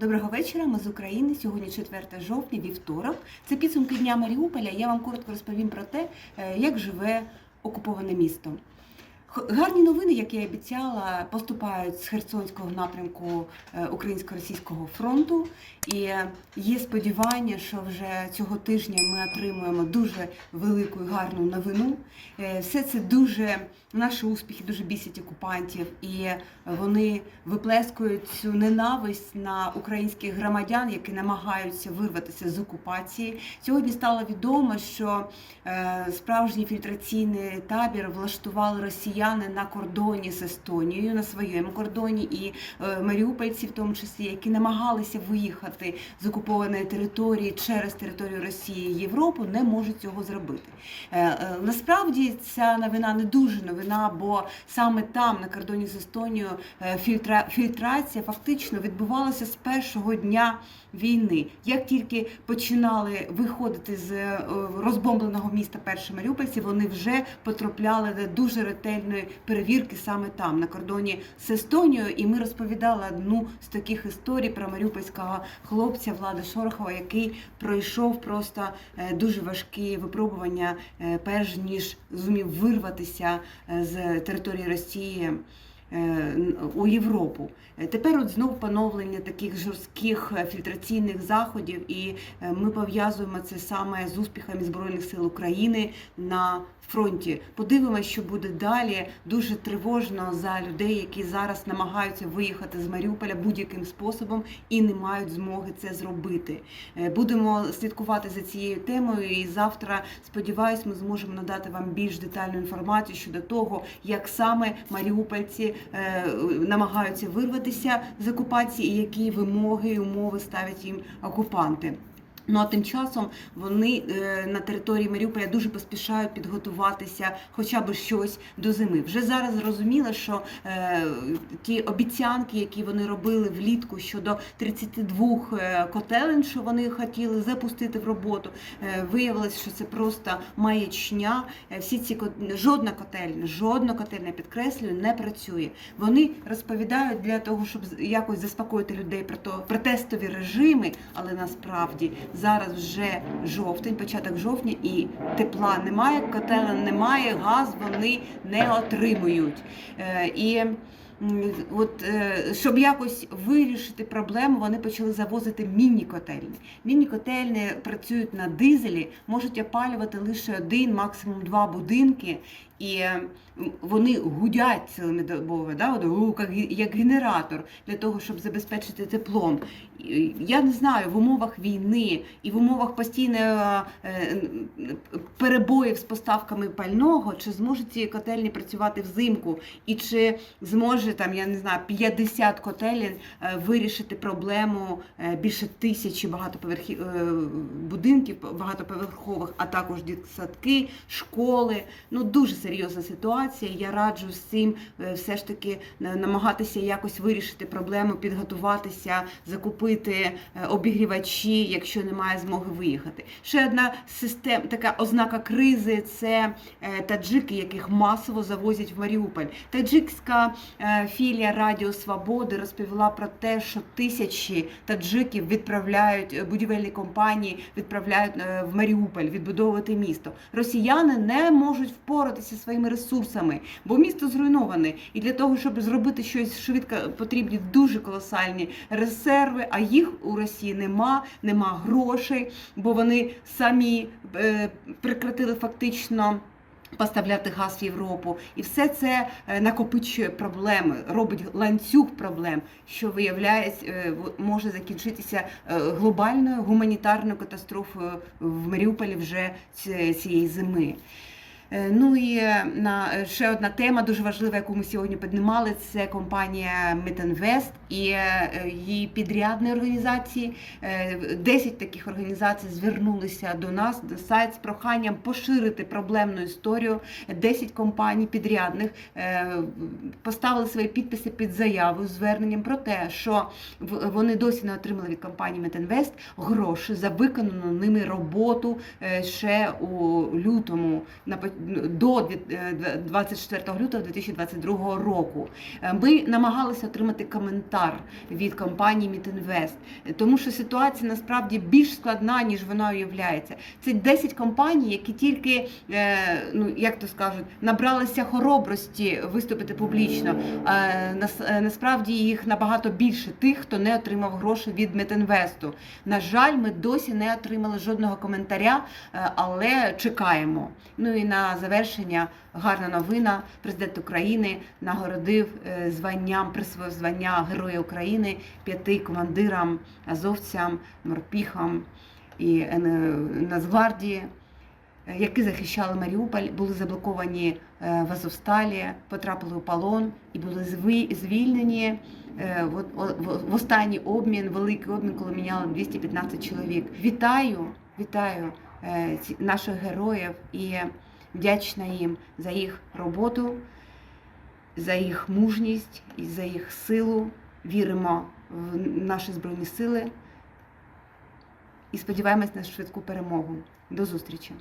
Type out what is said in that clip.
Доброго вечора. Ми з України. Сьогодні 4 жовтня, вівторок. Це підсумки дня Маріуполя. Я вам коротко розповім про те, е, як живе окуповане місто. Гарні новини, як я обіцяла, поступають з Херсонського напрямку е, Українсько-російського фронту. І е, є сподівання, що вже цього тижня ми отримуємо дуже велику і гарну новину. Е, Все це дуже наші успіхи дуже бісять окупантів, і вони виплескують цю ненависть на українських громадян, які намагаються вирватися з окупації. Сьогодні стало відомо, що справжній фільтраційний табір влаштували росіяни на кордоні з Естонією, на своєму кордоні, і е, маріупольці, в тому числі, які намагалися виїхати з окупованої території через територію Росії і Європу, не можуть цього зробити. Е, е, Насправді ця новина не дуже новина, бо саме там, на кордоні з Естонією, фільтра, фільтрація фактично відбувалася з першого дня війни. Як тільки починали виходити з розбомбленого міста перші маріупольці, вони вже потрапляли до дуже ретельної перевірки саме там, на кордоні з Естонією. І ми розповідали одну з таких історій про маріупольського хлопця Влада Шорохова, який пройшов просто е, дуже важкі випробування, е, перш ніж зумів вирватися е, з території Росії. Е, У Європу Е, тепер от знов поновлення таких жорстких е, фільтраційних заходів, і ми пов'язуємо це саме з успіхами збройних сил України на фронті. Подивимося, що буде далі. Дуже тривожно за людей, які зараз намагаються виїхати з Маріуполя будь-яким способом і не мають змоги це зробити. Будемо слідкувати за цією темою. І завтра, сподіваюсь, ми зможемо надати вам більш детальну інформацію щодо того, як саме маріупольці намагаються вирватися з окупації, і які вимоги і умови ставлять їм окупанти. Ну а тим часом вони е, на території Маріуполя дуже поспішають підготуватися, хоча б щось до зими. Вже зараз зрозуміло, що е, ті обіцянки, які вони робили влітку щодо 32 е, котелень, що вони хотіли запустити в роботу, виявилось, що це просто маячня. Всі ці жодна котельня, жодна котельня, підкреслюю, не працює. Вони розповідають для того, щоб якось заспокоїти людей про то протестові режими, але насправді зараз вже жовтень, початок жовтня, і тепла немає, котелень немає, газ вони не отримують. Е, І от е, щоб якось вирішити проблему, вони почали завозити міні-котельні. Міні-котельні працюють на дизелі, можуть опалювати лише один, максимум два будинки. І е, вони гудять цілодобово, да, от, як, генератор для того, щоб забезпечити теплом. Я не знаю, в умовах війни і в умовах постійної е, е, перебоїв з поставками пального, чи зможуть ці котельні працювати взимку, і чи зможе там, я не знаю, 50 котелень е, вирішити проблему е, більше тисячі багатоповерхів е, будинків багатоповерхових, а також дитсадки, школи. Ну дуже серйозна ситуація. Я раджу всім е, все ж таки намагатися якось вирішити проблему, підготуватися, закупити обігрівачі, якщо немає змоги виїхати. Ще одна система, така ознака кризи це таджики, яких масово завозять в Маріуполь. Таджикська філія Радіо Свободи розповіла про те, що тисячі таджиків відправляють е, будівельні компанії, відправляють е, в Маріуполь відбудовувати місто. Росіяни не можуть впоратися своїми ресурсами, бо місто зруйноване. І для того, щоб зробити щось швидко, потрібні дуже колосальні резерви. А їх у Росії нема, нема грошей, бо вони самі е, прекратили фактично. Поставляти газ в Європу, і все це е, накопичує проблеми, робить ланцюг проблем, що виявляється, е, може закінчитися е, глобальною гуманітарною катастрофою в Маріуполі вже цієї зими. Е, Ну і на е, ще одна тема дуже важлива, яку ми сьогодні піднімали, це компанія Метинвест і е, її підрядні організації. Е, 10 таких організацій звернулися до нас до сайт з проханням поширити проблемну історію. 10 компаній підрядних поставили свої підписи під заявою з зверненням про те, що вони досі не отримали від компанії Метинвест гроші за виконану ними роботу ще у лютому на до дві- е, 24 лютого 2022 року. Е, Ми намагалися отримати коментар від компанії Мітінвест, тому що ситуація насправді більш складна, ніж вона уявляється. Це 10 компаній, які тільки, е, ну як то скажуть, набралися хоробрості виступити публічно. Нас- Насправді їх набагато більше тих, хто не отримав гроші від Метінвесту. На жаль, ми досі не отримали жодного коментаря, але чекаємо. Ну і на завершення гарна новина. Президент України нагородив е, званням, присвоїв звання Героя України п'яти командирам, азовцям, морпіхам і е, Нацгвардії, е, які захищали Маріуполь, були заблоковані в Азовсталі, потрапили у полон і були звільнені. В- останній обмін, великий обмін, коли міняли 215 чоловік. Вітаю, вітаю наших героїв і вдячна їм за їх роботу, за їх мужність і за їх силу. Віримо в наші збройні сили і сподіваємось на швидку перемогу. До зустрічі!